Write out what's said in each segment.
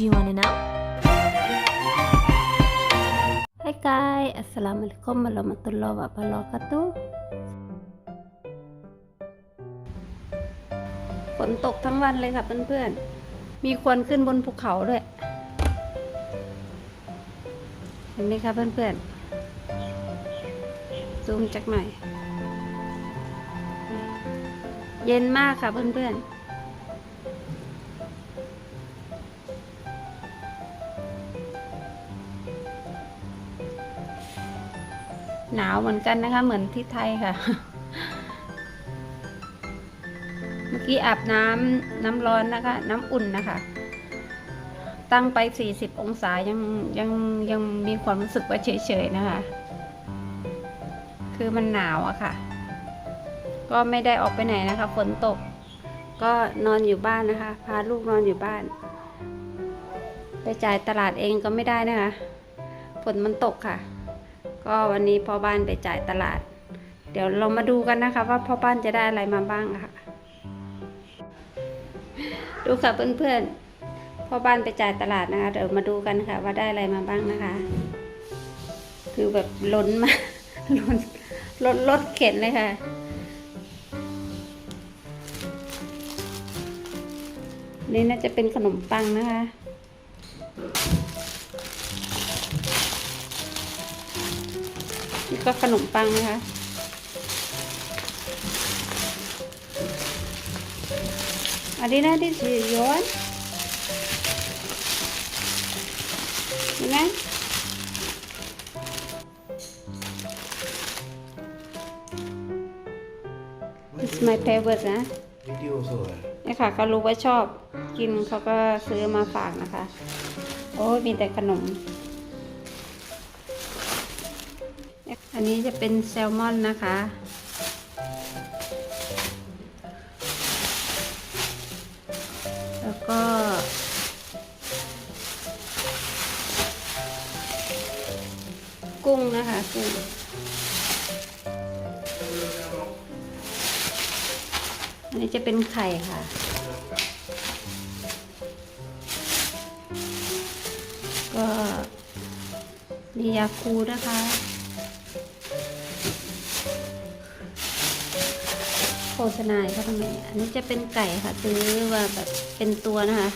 Do you want to know? Hai guys, Assalamualaikum warahmatullahi wabarakatuh ฝนตกทั้งวันเลยค่ะเพื่อนๆ มีควันขึ้นบนภูเขาด้วย เห็นไหมคะเพื่อนๆ ซูมจากหน่อย เย็นมากค่ะเพื่อนๆ หนาวเหมือนกันนะคะ เหมือนที่ไทยค่ะ เมื่อกี้อาบน้ำน้ำร้อนนะคะ น้ำอุ่นนะคะ ตั้งไป 40 องศายังยังยังมีความรู้สึกว่าเฉยๆนะคะ คือมันหนาวอะค่ะ ก็ไม่ได้ออกไปไหนนะคะฝนตก ก็นอนอยู่บ้านนะคะ พาลูกนอนอยู่บ้าน ไปจ่ายตลาดเองก็ไม่ได้นะคะฝนมันตกค่ะ ก็วันนี้พ่อบ้านไปจ่ายตลาด เดี๋ยวเรามาดูกันนะคะว่าพ่อบ้านจะได้อะไรมาบ้างค่ะ ดูค่ะเพื่อนๆพ่อบ้านไปจ่ายตลาดนะคะ เดี๋ยวมาดูกันค่ะ ว่าได้อะไรมาบ้างนะคะ คือแบบล้นมาล้นรถรถเข็นเลยค่ะนี่น่าจะเป็นขนมปังนะคะ นี่ก็ขนมปังนะคะ อันนี้นะที่สีย้อนเห็นไหม It's my favorite นะ Video så här. นี่ค่ะเขารู้ว่าชอบกินเขาก็ซื้อมาฝากนะคะ โอ้ยมีแต่ขนม อันนี้จะเป็นแซลมอนนะคะ แล้วก็กุ้งนะคะกุ้งอันนี้จะเป็นไข่ค่ะ ก็มียาคูนะคะ ฆษณาเขาทำไมอันนี้จะเป็นไก่ค่ะ ซื้อว่าแบบเป็นตัวนะคะ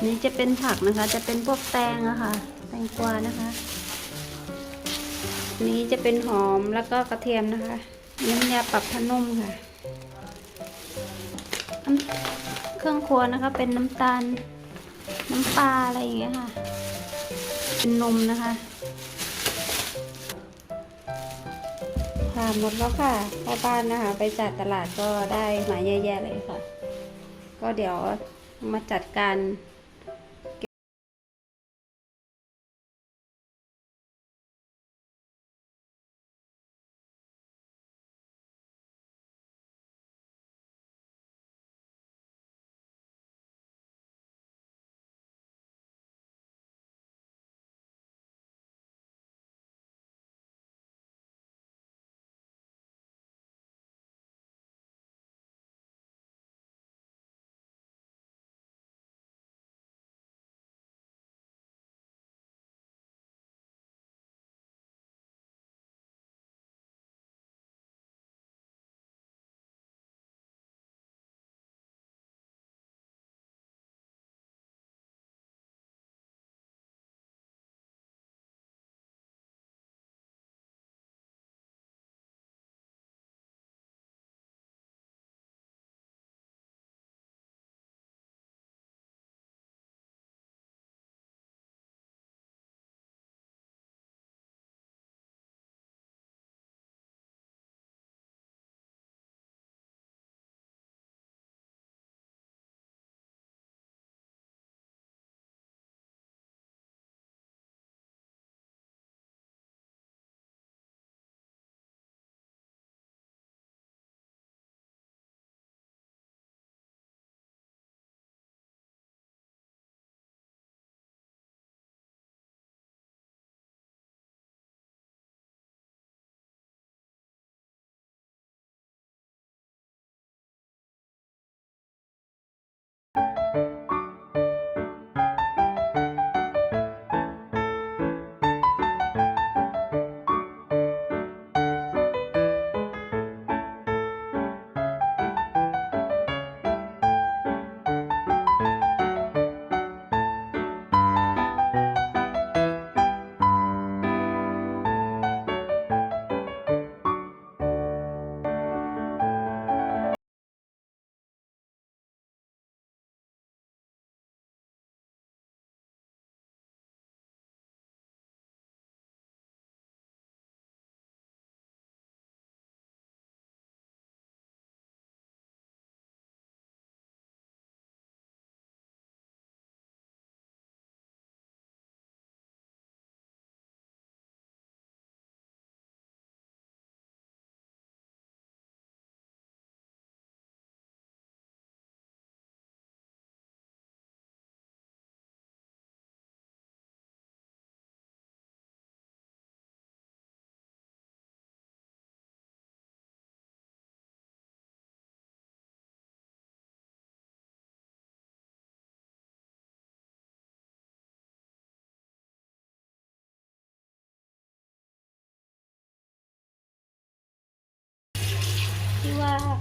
นนี้จะเป็นผักนะคะ จะเป็นพวกแตงอะค่ะแตงกวานะคะ นี้จะเป็นหอมแล้วก็กระเทียมนะคะ น้ำยาปรับผ้านุ่มค่ะ เครื่องครัวนะคะ เป็นน้ำตาลน้ำปลาอะไรอย่างเงี้ยค่ะ เป็นนมนะคะค่ะหมดแล้วค่ะพ่อบ้านนะคะ ไปจัดตลาดก็ได้มาแย่ๆเลยค่ะ ก็เดี๋ยวมาจัดการ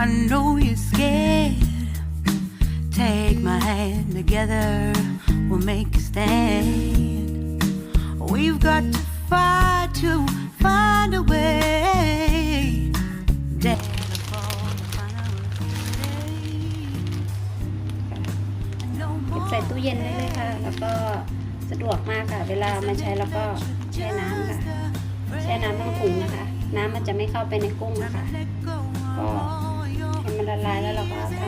I know you're scared. Take my hand together, we'll make a stand. We've got to fight to find a way. Dare to fall to find our way. No เก็บ more ใส่ตู้เย็นได้เลยค่ะ แล้วก็สะดวกมากค่ะ เวลามาใช้แล้วก็แช่น้ำค่ะ แช่น้ำต้องถุงนะคะ น้ำมันจะไม่เข้าไปในกุ้งนะคะ let go ก็ ละลายแล้วเราก็ทำ